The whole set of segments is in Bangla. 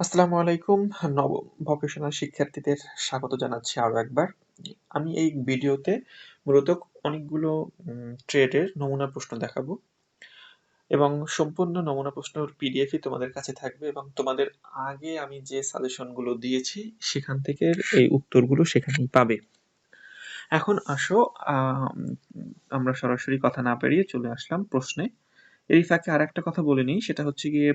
আসসালামু আলাইকুম, নবম ভকেশনাল শিক্ষার্থীদের স্বাগত জানাচ্ছি আরও একবার। আমি এই ভিডিওতে মূলত অনেকগুলো ট্রেডের নমুনা প্রশ্ন দেখাবো এবং সম্পূর্ণ নমুনা প্রশ্নের পিডিএফই তোমাদের কাছে থাকবে এবং তোমাদের আগে আমি যে সাজেশনগুলো দিয়েছি, সেখান থেকে এই উত্তরগুলো সেখানেই পাবে। এখন আসো আমরা সরাসরি কথা না পেরিয়ে চলে আসলাম প্রশ্নে। এই ফাঁকে আর একটা কথা বলে নিই, সেটা হচ্ছে গিয়ে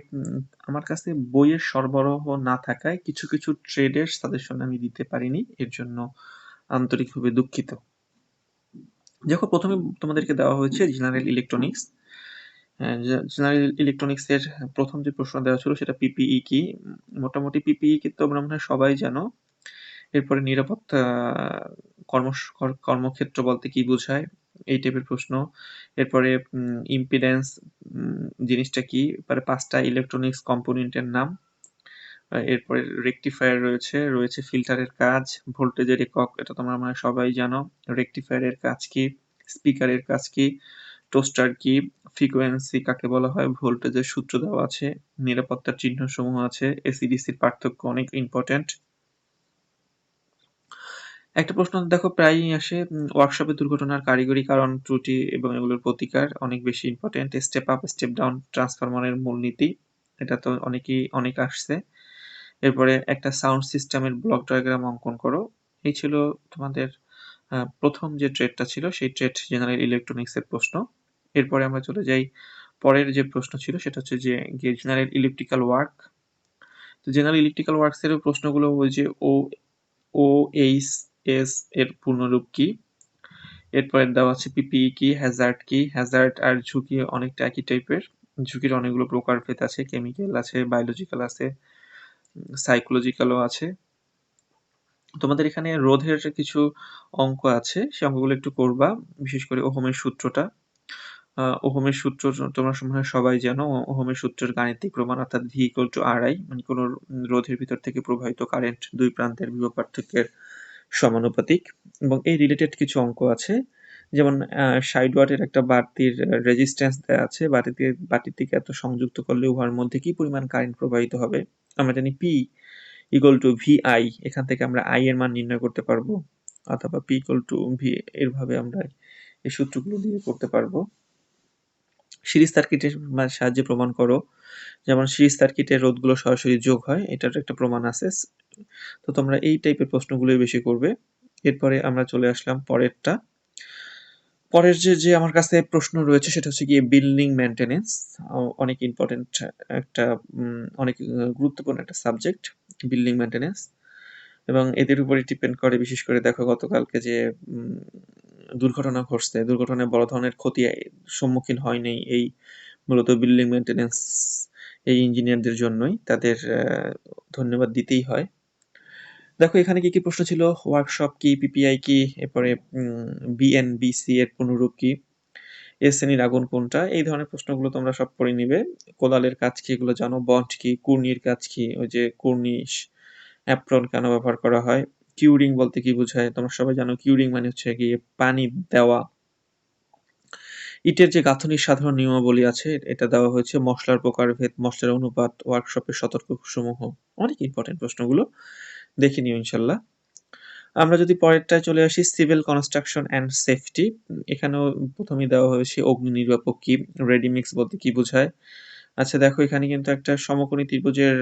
আমার কাছে বইয়ের সরবরাহ না থাকায় কিছু কিছু ট্রেডের সাজেশন আমি দিতে পারিনি, এর জন্য আন্তরিকভাবে দুঃখিত। দেখো, প্রথমে তোমাদেরকে দেওয়া হয়েছে জেনারেল ইলেকট্রনিক্স জেনারেল ইলেকট্রনিক্স এর প্রথম যে প্রশ্ন দেওয়া ছিল সেটা পিপিই কি? মোটামুটি পিপিই কি তোমরা মনে হয় সবাই জানো। এরপরে নিরাপত্তা কর্ম, কর্মক্ষেত্র বলতে কি বোঝায়? এই টাইপের প্রশ্ন। এরপরে ইম্পিডেন্স জিনিসটা কি? এরপরে পাঁচটা ইলেকট্রনিক্স কম্পোনেন্টের নাম। এরপরে রেকটিফায়ার রয়েছে রয়েছে ফিল্টারের কাজ ভোল্টেজের একক এটা তোমরা মানে সবাই জানো। রেকটিফায়ারের কাজ কি? স্পিকারের কাজ কি? টোস্টার কি? ফ্রিকোয়েন্সি কাকে বলা হয়? ভোল্টেজের সূত্র দেওয়া আছে। নিরাপত্তার চিহ্ন সমূহ আছে এসিডিসির পার্থক্য অনেক ইম্পর্টেন্ট একটা প্রশ্ন, দেখো, প্রায়ই আসে ওয়ার্কশপে দুর্ঘটনার কারিগরি কারণ, ত্রুটি এবং এগুলোর প্রতিকার অনেক বেশি important step up step down ট্রান্সফরমারের মূলনীতি, এটা তো অনেকেই, অনেক আসছে। এরপরে একটা সাউন্ড সিস্টেমের ব্লক ডায়াগ্রাম অঙ্কন করো। এই ছিল তোমাদের প্রথম যে ট্রেডটা ছিল, সেই ট্রেড জেনারেল ইলেকট্রনিক্সের প্রশ্ন। এরপরে আমরা চলে যাই, পরের যে প্রশ্ন ছিল, সেটা হচ্ছে যে জেনারেল ইলেকট্রিক্যাল ওয়ার্ক তো জেনারেল ইলেকট্রিক্যাল ওয়ার্কসের প্রশ্নগুলো বলছে ও ও এইচ এস এর পূর্ণরূপ কি? এরপরে দেওয়া আছে পিপিই কি, হ্যাজার্ড কি? হ্যাজার্ড আর ঝুঁকি অনেকটা একই টাইপের। ঝুঁকির অনেকগুলো প্রকারভেদ আছে, কেমিক্যাল আছে, বায়োলজিক্যাল আছে সাইকোলজিক্যালও আছে। তোমাদের এখানে রোধের কিছু অঙ্ক আছে সেই অঙ্কগুলো একটু করবা, বিশেষ করে ওহমের সূত্রটা। ওহমের সূত্র তোমরা সময় সবাই জানো, ওহমের সূত্রের গাণিতিক প্রমাণ অর্থাৎ V equal to R I মানে কোনো রোধের ভিতর থেকে প্রবাহিত কারেন্ট দুই প্রান্তের বিভব পার্থক্যের সমানুপাতিক এবং এই রিলেটেড কিছু অঙ্ক আছে। যেমন সাইড ওয়াটের একটা বাতির রেজিস্ট্যান্স দেওয়া আছে। বাতিতে বাতির থেকে এত সংযুক্ত করলে উভয়ের মধ্যে কি পরিমাণ কারেন্ট প্রবাহিত হবে? আমরা জানি P equal to V I এখান থেকে আমরা আই এর মান নির্ণয় করতে পারব, অথবা পি ইকুয়াল টু ভি এরভাবে আমরা এই সূত্রগুলো দিয়ে করতে পারব। সিরিজ সার্কিটের সাহায্যে প্রমাণ করো। যেমন, সিরিজ সার্কিটের রোধগুলো সরাসরি যোগ হয়, এটার একটা প্রমাণ আছে। তো তোমরা এই টাইপের প্রশ্নগুলোই বেশি করবে। এরপরে আমরা চলে আসলাম পরেরটা। পরের যে যে আমার কাছে প্রশ্ন রয়েছে সেটা হচ্ছে গিয়ে বিল্ডিং মেনটেনেন্স অনেক ইম্পর্টেন্ট একটা অনেক গুরুত্বপূর্ণ একটা সাবজেক্ট বিল্ডিং মেনটেনেন্স এবং এদের উপরে ডিপেন্ড করে, বিশেষ করে দেখো গতকালকে যে দুর্ঘটনা ঘটছে, দুর্ঘটনায় বড় ধরনের ক্ষতি সম্মুখীন হয়নি এই মূলত বিল্ডিং মেনটেনেন্স এই ইঞ্জিনিয়ারদের জন্যই। তাদের ধন্যবাদ দিতেই হয়। দেখো, এখানে কি কি প্রশ্ন ছিল? ওয়ার্কশপ কি পিপিআই কি, এরপরে বিএনবিসি এর পুনরূপ কি? এস শ্রেণির আগুন কোনটা? এই ধরনের প্রশ্নগুলো তোমরা সব পড়ে নিবে। কোদালের কাজ কি? এগুলো জানো? বন্ড কি? কুর্নির কাজ কি? ওই যে কুর্নিশ, অ্যাপ্রন কেন ব্যবহার করা হয়? কিউরিং বলতে কি বোঝায়? তোমরা সবাই জানো, কিউরিং মানে হচ্ছে গিয়ে পানি দেওয়া। ইটের যে গাঁথনির সাধারণ নিয়মাবলী আছে, এটা দেওয়া হয়েছে মশলার প্রকারভেদ, মশলার অনুপাত ওয়ার্কশপের সতর্ক সমূহ অনেক ইম্পর্টেন্ট প্রশ্নগুলো। দেখে নিও ইনশাল্লাহ। আমরা যদি পরেরটায় চলে আসি সিভিল কনস্ট্রাকশন অ্যান্ড সেফটি এখানেও প্রথমেই দেওয়া হয়েছে অগ্নি নির্বাপক কি রেডিমিক্স বলতে কি বোঝায়। আচ্ছা দেখো, এখানে কিন্তু একটা সমকোণী ত্রিভুজের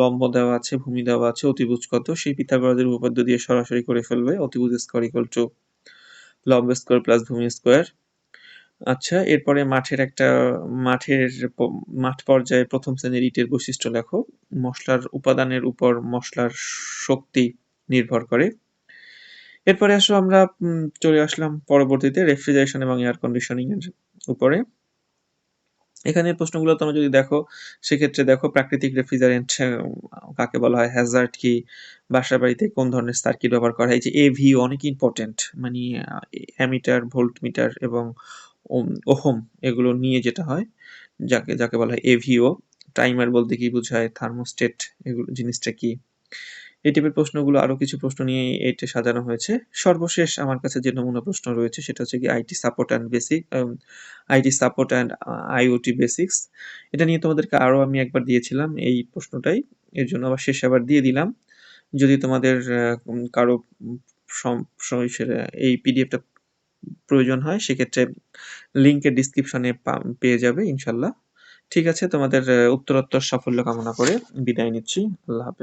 লম্ব দেওয়া আছে, ভূমি দেওয়া আছে, অতিভুজ কত? সেই পিথাগোরাসের উপপাদ্য দিয়ে সরাসরি করে ফেলবে, অতিভুজ স্কোয়ার ইকুয়াল টু লম্ব স্কোয়ার প্লাস ভূমি স্কোয়ার আচ্ছা এরপরে মাঠের একটা, মাঠের মাঠ পর্যায়ে প্রথম শ্রেণির ইটের বৈশিষ্ট্য লেখো। মশলার উপাদানের উপর মশলার শক্তি নির্ভর করে। এরপরে আসো আমরা চলে আসলাম পরবর্তীতে রেফ্রিজারেশন এবং এয়ার কন্ডিশনিং এর উপরে। এখানে প্রশ্নগুলো তোমরা যদি দেখো, সেক্ষেত্রে দেখো প্রাকৃতিক রেফ্রিজারেন্ট কাকে বলা হয় হ্যাজার্ড কি বাসা বাড়িতে কোন ধরনের সার্কিট ব্যবহার করা হয়, এই যে এভি অনেক ইম্পর্টেন্ট মানে অ্যামিটার ভোল্ট মিটার এবং ওহম এগুলো নিয়ে যেটা হয়, যাকে যাকে বলা হয় এভিও, টাইমার বলতে কি বোঝায়, থার্মোস্টেট এগুলো, জিনিসটা কি এই টাইপের প্রশ্নগুলো আরও কিছু প্রশ্ন নিয়ে এটা সাজানো হয়েছে। সর্বশেষ আমার কাছে যে নমুনা প্রশ্ন রয়েছে সেটা হচ্ছে কি IT support and basic IT support and IoT basics. এটা নিয়ে তোমাদেরকে আরও আমি একবার দিয়েছিলাম এই প্রশ্নটাই। এর জন্য আবার শেষে আবার দিয়ে দিলাম। যদি তোমাদের কারও এই পিডিএফটা প্রয়োজন হয়, সেক্ষেত্রে লিঙ্কের ডিসক্রিপশনে পেয়ে যাবে ইনশাল্লাহ ঠিক আছে, তোমাদের উত্তরোত্তর সাফল্য কামনা করে বিদায় নিচ্ছি। আল্লাহ হাফেজ।